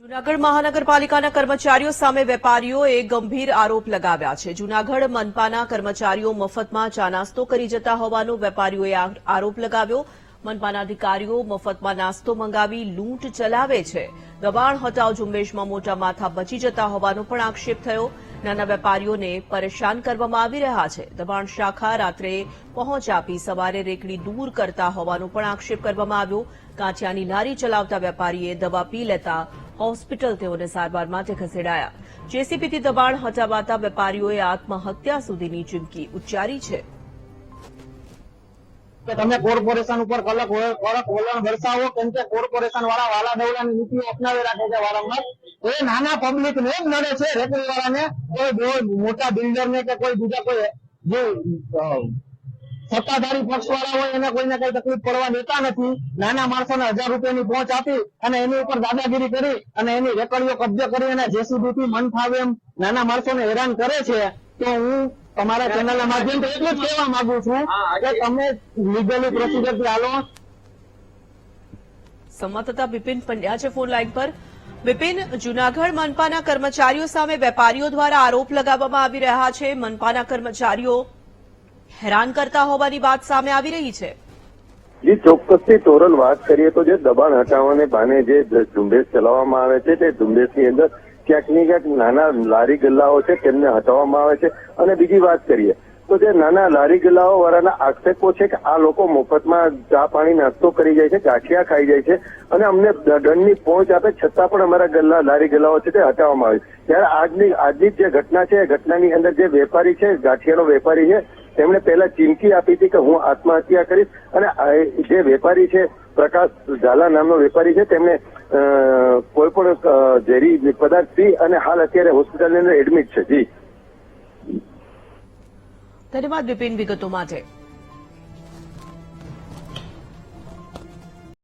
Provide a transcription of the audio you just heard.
જૂનાગઢ મહાનગરપાલિકાના કર્મચારીઓ સામે વેપારીઓએ ગંભીર આરોપ લગાવ્યા છે. જૂનાગઢ મનપાના કર્મચારીઓ મફતમાં ચા કરી જતા હોવાનો વેપારીઓએ આરોપ લગાવ્યો. મનપાના અધિકારીઓ મફતમાં નાસ્તો મંગાવી લૂંટ ચલાવે છે. દબાણ હટાવ ઝુંબેશમાં મોટા માથા બચી જતા હોવાનો પણ આક્ષેપ થયો. નાના વેપારીઓને પરેશાન કરવામાં આવી રહ્યા છે. દબાણ શાખા રાત્રે પહોંચ આપી સવારે રેકડી દૂર કરતા હોવાનો પણ આક્ષેપ કરવામાં આવ્યો. કાંચિયાની લારી ચલાવતા વેપારીએ દવા પી લેતા હોસ્પિટલ તેઓને સારવાર માટે ખસેડાયા. જેસીપીથી દબાણ હટાવાતા વેપારીઓએ આત્મહત્યા સુધીની ચીમકી ઉચ્ચારી છે. તમે કોર્પોરેશન ઉપર કલક કડક વલણ વરસાવો કેમ કે કોર્પોરેશન વાળા વાલા દવડાની નીતિ અપનાવી રાખે છે વારંવાર. એ નાના પબ્લિક ને જ નડે છે રેકરી વાળાને કોઈ મોટા બિલ્ડર ને કે કોઈ બીજા કોઈ જે સત્તાધારી પક્ષ વાળા હોય એને કોઈને કઈ તકલીફ પડવા દેતા નથી. નાના માણસોને હજાર રૂપિયાની પહોંચ આપી અને એની ઉપર દાદાગીરી કરી અને એની રેકડીઓ કબજે કરી અને જેસીબી થી મન ફાવે એમ નાના માણસોને હેરાન કરે છે તો હું તમારા ચેનલ ના માધ્યમથી એટલું જ કહેવા માંગુ છું કે તમે લીગલી પ્રોસિજરથી હાલો. સંવાદદાતા બિપિન પંડ્યા છે ફોન લાઈન પર. બિપિન જુનાગઢ મનપાના કર્મચારીઓ સામે વેપારીઓ દ્વારા આરોપ લગાવવામાં આવી રહ્યા છે. મનપાના કર્મચારીઓ હેરાન કરતા હોવાની વાત સામે આવી રહી છે. જે, ચોક્કસથી તોરણ વાત કરીએ તો જે દબાણ હટાવવાને બાને જે ઝુંબેશ ચલાવવામાં આવે છે, તે ઝુંબેશની અંદર ક્યાંક ક્યાંક નાના લારી ગલ્લાઓ છે, તેમને હટાવવામાં આવે છે. અને બીજી વાત કરીએ તો જે નાના લારી ગલ્લાઓ વાળાના આક્ષેપો છે કે આ લોકો મફતમાં ચા પાણી નાસ્તો કરી જાય છે, ગાંઠિયા ખાઈ જાય છે અને અમને દંડની પહોંચ આપે છતાં પણ અમારા ગલ્લા, લારી ગલ્લાઓ છે તે હટાવવામાં આવે છે. ત્યારે આજની આજની જે ઘટના છે, એ ઘટનાની અંદર જે વેપારી છે, ગાંઠિયાનો વેપારી છે તેમણે પહેલા ચીમકી આપી હતી કે હું આત્મહત્યા કરીશ અને જે વેપારી છે, પ્રકાશ ઝાલા નામનો વેપારી છે તેમણે કોઈ પણ ઝેરી પદાર્થ પી અને હાલ અત્યારે હોસ્પિટલની અંદર એડમિટ છે. જી. ધન્યવાદ બિપિન વિગતો માટે.